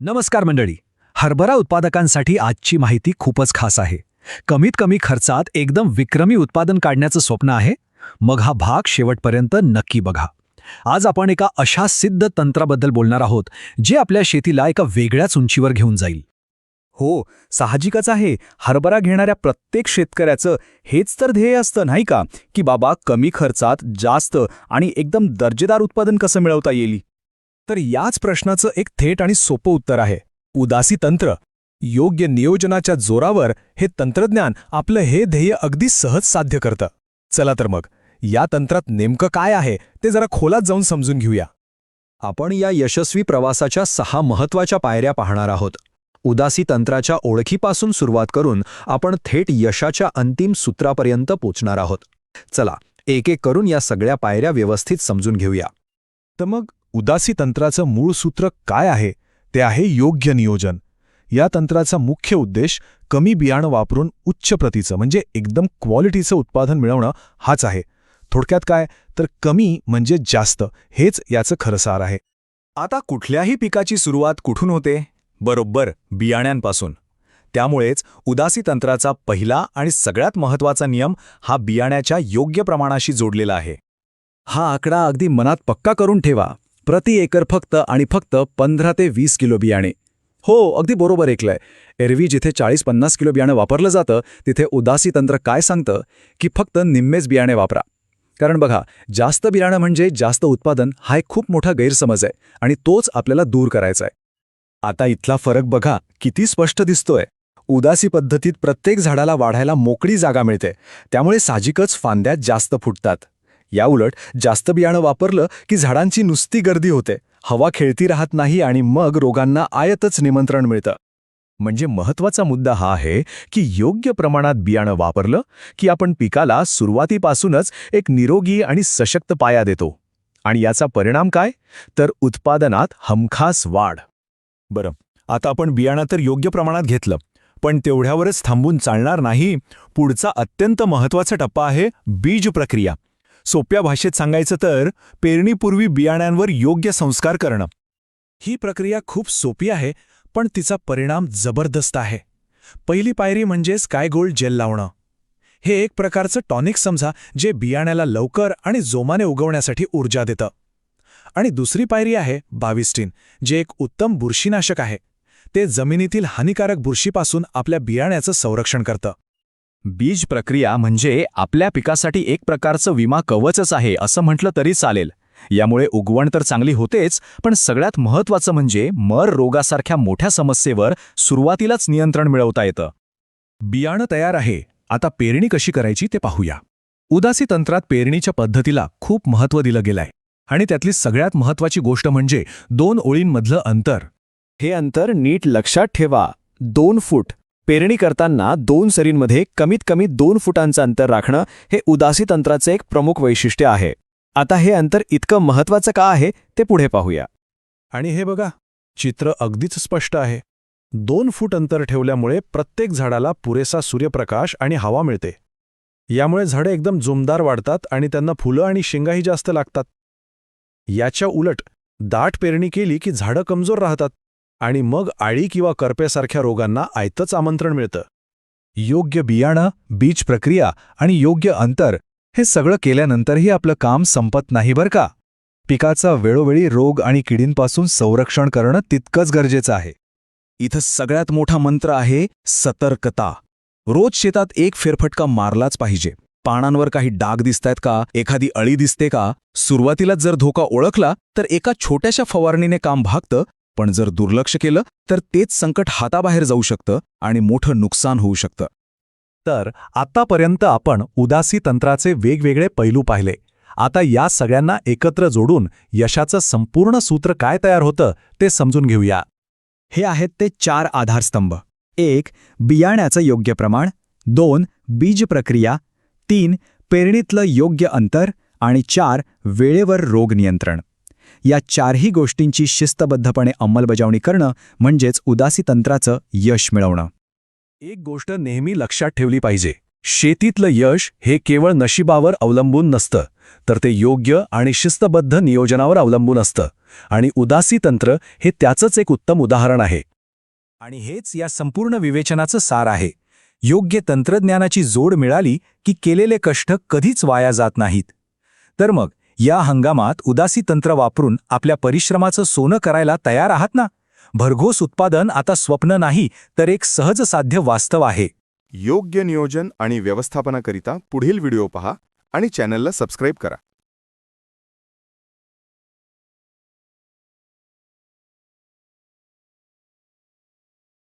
नमस्कार मंडळी. हरभरा उत्पादकांसाठी आजची माहिती खूपच खास आहे. कमीत कमी खर्चात एकदम विक्रमी उत्पादन काढण्याचं स्वप्न आहे. मग हा भाग शेवटपर्यंत नक्की बघा. आज आपण एका अशा सिद्ध तंत्राबद्दल बोलणार आहोत जे आपल्या शेतीला एका वेगळ्याच उंचीवर घेऊन जाईल. हो साहजिकच आहे. हरभरा घेणाऱ्या प्रत्येक शेतकऱ्याचं हेच तर ध्येय असतं नाही का? की बाबा कमी खर्चात जास्त आणि एकदम दर्जेदार उत्पादन कसं मिळवता येईल? तर याच प्रश्नाचं एक थेट आणि सोपं उत्तर आहे. उदासी तंत्र. योग्य नियोजनाच्या जोरावर हे तंत्रज्ञान आपलं हे ध्येय अगदी सहज साध्य करतं. चला तर मग या तंत्रात नेमकं काय आहे ते जरा खोलात जाऊन समजून घेऊया. आपण या यशस्वी प्रवासाच्या सहा महत्त्वाच्या पायऱ्या पाहणार आहोत. उदासी तंत्राच्या ओळखीपासून सुरुवात करून आपण थेट यशाच्या अंतिम सूत्रापर्यंत पोचणार आहोत. चला एक एक करून या सगळ्या पायऱ्या व्यवस्थित समजून घेऊया. तर मग उदासी तंत्राचं मूळ सूत्र काय आहे? ते आहे योग्य नियोजन. या तंत्राचा मुख्य उद्देश कमी बियाणं वापरून उच्च प्रतीचं म्हणजे एकदम क्वालिटीचं उत्पादन मिळवणं हाच आहे. थोडक्यात काय? तर कमी म्हणजे जास्त हेच याचं खरं सार आहे. आता कुठल्याही पिकाची सुरुवात कुठून होते? बरोबर बियाण्यांपासून. त्यामुळेच उदासी तंत्राचा पहिला आणि सगळ्यात महत्त्वाचा नियम हा बियाण्याच्या योग्य प्रमाणाशी जोडलेला आहे. हा आकडा अगदी मनात पक्का करून ठेवा. प्रति एकर फक्त आणि फक्त पंधरा ते वीस किलो बियाणे. हो अगदी बरोबर ऐकलंय. एरवी जिथे चाळीस पन्नास किलो बियाणं वापरलं जातं तिथे उदासी तंत्र काय सांगतं? की फक्त निम्मेच बियाणे वापरा. कारण बघा जास्त बियाणं म्हणजे जास्त उत्पादन हा एक खूप मोठा गैरसमज आहे आणि तोच आपल्याला दूर करायचा आहे आता इथला फरक बघा किती स्पष्ट दिसतोय. उदासी पद्धतीत प्रत्येक झाडाला वाढायला मोकळी जागा मिळते. त्यामुळे साहजिकच फांद्यात जास्त फुटतात. याउलट जास्त बियाणं वापरलं की झाडांची नुसती गर्दी होते. हवा खेळती राहत नाही आणि मग रोगांना आयतच निमंत्रण मिळतं. म्हणजे महत्त्वाचा मुद्दा हा आहे की योग्य प्रमाणात बियाणं वापरलं की आपण पिकाला सुरुवातीपासूनच एक निरोगी आणि सशक्त पाया देतो. आणि याचा परिणाम काय? तर उत्पादनात हमखास वाढ. बरं आता आपण बियाणं तर योग्य प्रमाणात घेतलं पण तेवढ्यावरच थांबून चालणार नाही. पुढचा अत्यंत महत्त्वाचा टप्पा आहे बीज प्रक्रिया. सोप्या भाषेत सांगायचं तर पेरणीपूर्वी बियाण्यांवर योग्य संस्कार करणं. ही प्रक्रिया खूप सोपी आहे पण तिचा परिणाम जबरदस्त आहे. पहिली पायरी म्हणजे स्कायगोल्ड जेल लावणं. हे एक प्रकारचं टॉनिक समजा जे बियाण्याला लवकर आणि जोमाने उगवण्यासाठी ऊर्जा देतं. आणि दुसरी पायरी आहे बाविस्टीन जे एक उत्तम बुरशीनाशक आहे. ते जमिनीतील हानिकारक बुरशीपासून आपल्या बियाण्याचं संरक्षण करतं. बीज प्रक्रिया म्हणजे आपल्या पिकासाठी एक प्रकारचं विमा कवचच आहे असं म्हटलं तरी चालेल. यामुळे उगवण तर चांगली होतेच पण सगळ्यात महत्वाचं म्हणजे मर रोगासारख्या मोठ्या समस्येवर सुरुवातीलाच नियंत्रण मिळवता येतं. बियाणं तयार आहे आता पेरणी कशी करायची ते पाहूया. उदासी तंत्रात पेरणीच्या पद्धतीला खूप महत्त्व दिलं गेलंय. आणि त्यातली सगळ्यात महत्वाची गोष्ट म्हणजे दोन ओळींमधलं अंतर. हे अंतर नीट लक्षात ठेवा. दोन फूट. पेरणी करताना दोन सरींमध्ये कमीत कमी दोन फुटांचं अंतर राखणं हे उदासी तंत्राचं एक प्रमुख वैशिष्ट्य आहे. आता हे अंतर इतकं महत्वाचं का आहे ते पुढे पाहूया. आणि हे बघा चित्र अगदीच स्पष्ट आहे. दोन फूट अंतर ठेवल्यामुळे प्रत्येक झाडाला पुरेसा सूर्यप्रकाश आणि हवा मिळते. यामुळे झाडे एकदम जोमदार वाढतात आणि त्यांना फुलं आणि शेंगाही जास्त लागतात. याच्या उलट दाट पेरणी केली की झाडं कमजोर राहतात. आणि मग आळी किंवा करपेसारख्या रोगांना आयतच आमंत्रण मिळतं. योग्य बियाणं बीज प्रक्रिया आणि योग्य अंतर हे सगळं केल्यानंतरही आपलं काम संपत नाही बरं का? पिकाचा वेळोवेळी रोग आणि किडींपासून संरक्षण करणं तितकंच गरजेचं आहे. इथं सगळ्यात मोठा मंत्र आहे सतर्कता. रोज शेतात एक फेरफटका मारलाच पाहिजे. पानांवर काही डाग दिसतायत का? एखादी अळी दिसते का? सुरुवातीलाच जर धोका ओळखला तर एका छोट्याशा फवारणीने काम भागतं पण जर दुर्लक्ष केलं तर तेच संकट हाताबाहेर जाऊ शकतं आणि मोठं नुकसान होऊ शकतं. तर आत्तापर्यंत आपण उदासी तंत्राचे वेगवेगळे पैलू पाहिले. आता या सगळ्यांना एकत्र जोडून यशाचं संपूर्ण सूत्र काय तयार होतं ते समजून घेऊया. हे आहेत ते चार आधारस्तंभ. एक बियाण्याचं योग्य प्रमाण. दोन बीज प्रक्रिया. तीन पेरणीतलं योग्य अंतर. आणि चार वेळेवर रोग नियंत्रण. या चारही गोष्टींची शिस्तबद्धपणे अंमलबजावणी करणं म्हणजेच उदासी तंत्राचं यश मिळवणं. एक गोष्ट नेहमी लक्षात ठेवली पाहिजे. शेतीतलं यश हे केवळ नशिबावर अवलंबून नसतं तर ते योग्य आणि शिस्तबद्ध नियोजनावर अवलंबून असतं. आणि उदासी तंत्र हे त्याचंच एक उत्तम उदाहरण आहे. आणि हेच या संपूर्ण विवेचनाचं सार आहे. योग्य तंत्रज्ञानाची जोड मिळाली की केलेले कष्ट कधीच वाया जात नाहीत. तर मग या हंगामात उदासी तंत्र वापरून आपल्या परिश्रमाचं सोनं करायला तयार आहात ना? भरघोस उत्पादन आता स्वप्न नाही तर एक सहज साध्य वास्तव आहे. योग्य नियोजन आणि व्यवस्थापनाकरिता पुढील व्हिडिओ पहा आणि चॅनलला सबस्क्राईब करा.